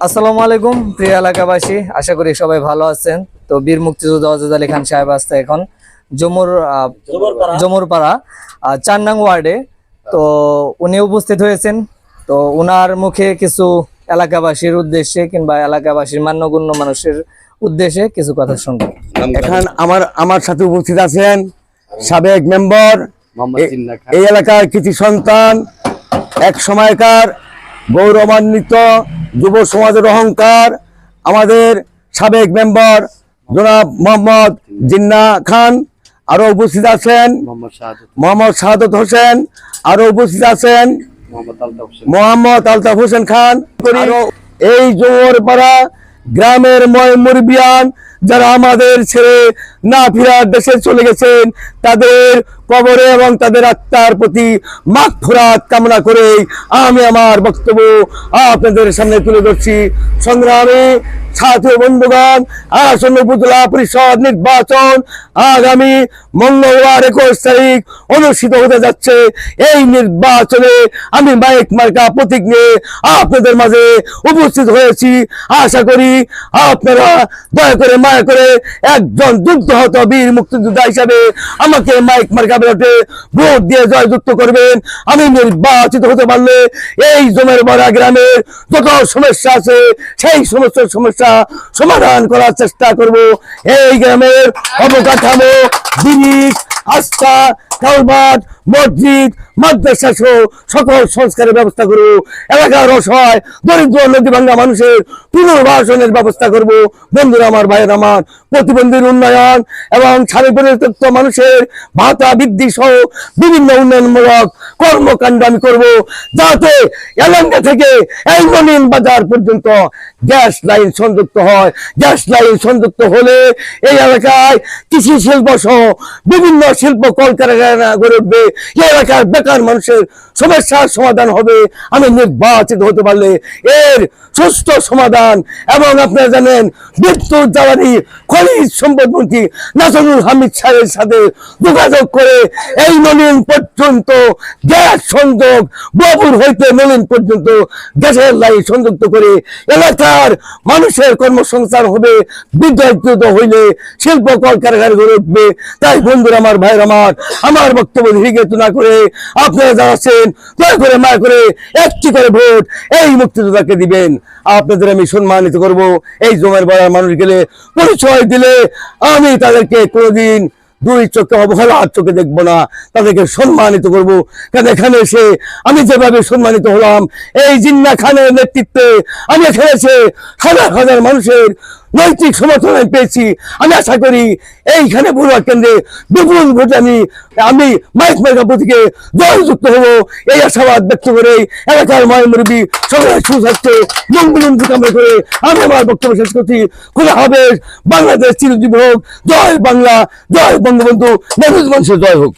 আসসালামু আলাইকুম প্রিয় এলাকাবাসী। আশা করি সবাই ভালো আছেন। তো বীর মুক্তিযোদ্ধা অজদ আলী খান সাহেব আসতে এখন জমুর জমুরপাড়া। আহ, চার নং ওয়ার্ডে। তো উনি উপস্থিত হয়েছেন। তো উনার মুখে কিছু এলাকাবাসীর উদ্দেশ্যে কিংবা এলাকাবাসীর মান্যগণ্য মানুষের উদ্দেশ্যে কিছু কথা শুনব। এখন আমার আমার সাথে উপস্থিত আছেন সাবেক মেম্বার। এই এলাকার কৃতি সন্তান এক সময়কার গৌরবান্বিত যুব সমাজের অহংকার আমাদের সাবেক মেম্বার জনাব মোহাম্মদ জিন্না খান আরও উপস্থিত আছেন মোহাম্মদ শাহাদত হোসেন। আরও উপস্থিত আছেন মোহাম্মদ আলতাফ হোসেন। খান। এই জোর পাড়া গ্রামের ময় মুরবিয়ান যারা আমাদের ছেড়ে না ফিরার দেশে চলে গেছেন তাদের কবরে এবং তাদের আত্মার প্রতি মাখ ফুরাত কামনা করে আমি আমার বক্তব্য আপনাদের সামনে তুলে ধরছি। সংগ্রামী ছাত্র বন্ধুগণ, আসন্ন উপজেলা পরিষদ নির্বাচন আগামী মঙ্গলবার একুশ তারিখ অনুষ্ঠিত হতে যাচ্ছে। এই নির্বাচনে আমি মাইক মার্কা প্রতীক নিয়ে আপনাদের মাঝে উপস্থিত হয়েছি। আশা করি আপনারা দয়া করে, মায়া করে একজন যুদ্ধহত বীর মুক্তিযোদ্ধা হিসাবে আমাকে মাইক মার্কা ভোট দিয়ে জয়যুক্ত করবেন। আমি নির্বাচিত হতে পারলে এই জমের গ্রামের যত সমস্যা আছে, সেই সমস্ত সমস্যা সমাধান করার চেষ্টা করব। এই গ্রামের অবকাঠামো, জিনিস, আস্থা কালবাট মসজিদ, মাদ্রাসা সহ সকল সংস্কারের ব্যবস্থা করব। এলাকার অসহায়, দরিদ্র নদী ভাঙ্গা মানুষের পুনর্বাসনের ব্যবস্থা করব। বন্ধুরা আমার, ভাইয়ের আমার, প্রতিবন্ধীর উন্নয়ন এবং স্বামী পরিত্যক্ত মানুষের ভাতা বৃদ্ধি সহ বিভিন্ন উন্নয়নমূলক কর্মকাণ্ড আমি করব যাতে এলাকা থেকে এই বাজার পর্যন্ত গ্যাস লাইন সংযুক্ত হয়। গ্যাস লাইন সংযুক্ত হলে এই এলাকায় কৃষি শিল্প সহ বিভিন্ন শিল্প কলকারখানা গড়ে উঠবে। এই এলাকার বেকার মানুষের সমস্যার সমাধান হবে। আমি নির্বাচিত হতে পারলে এর সুস্থ সমাধান এবং আপনারা জানেন বিদ্যুৎ জ্বালানি, খনিজ সম্পদ মন্ত্রী নাসরুল হামিদ সাহেবের সাথে যোগাযোগ করে এই নলিন পর্যন্ত গ্যাস সংযোগ বাবুর হইতে নলিন পর্যন্ত গ্যাসের লাইন সংযুক্ত করে এলাকার মানুষের কর্মসংস্থান হবে, বিদ্যুৎ হইলে শিল্প কলকারখানা গড়ে উঠবে। তাই বন্ধুরা, আমার ভাইয়ের আমার আমার বক্তব্য হিগেতু না করে আপনারা যারা আছেন, দয়া করে, মায়া করে একটি করে ভোট এই মুক্তিযোদ্ধাকে দিবেন। আপনাদের আমি সম্মানিত করব। এই জমের বড়ার মানুষ গেলে পরিচয় দিলে আমি তাদেরকে কোনোদিন দুই চোখে অবহেলার চোখে দেখব না। তাদেরকে সম্মানিত করব। কারণ এখানে এসে আমি যেভাবে সম্মানিত হলাম, এই জিন্না খানের নেতৃত্বে আমি এখানে এসে হাজার হাজার মানুষের নৈতিক সমর্থন আমি পেয়েছি। আমি আশা করি এইখানে বড়ুয়া কেন্দ্রে বিপুল ভোটে আমি আমি মাইক মাইকা প্রতীকে জয়যুক্ত হব। এই আশাবাদ ব্যক্ত করে এলাকার ময় সবাই সুস্বাস্থ্য মঙ্গলমন্ত্রী কামনা করে আমি আমার বক্তব্য শেষ করছি। খোলা হবে বাংলাদেশ চিরজীব হোক। জয় বাংলা, জয় বঙ্গবন্ধু। নেতাজি মানুষের জয় হোক।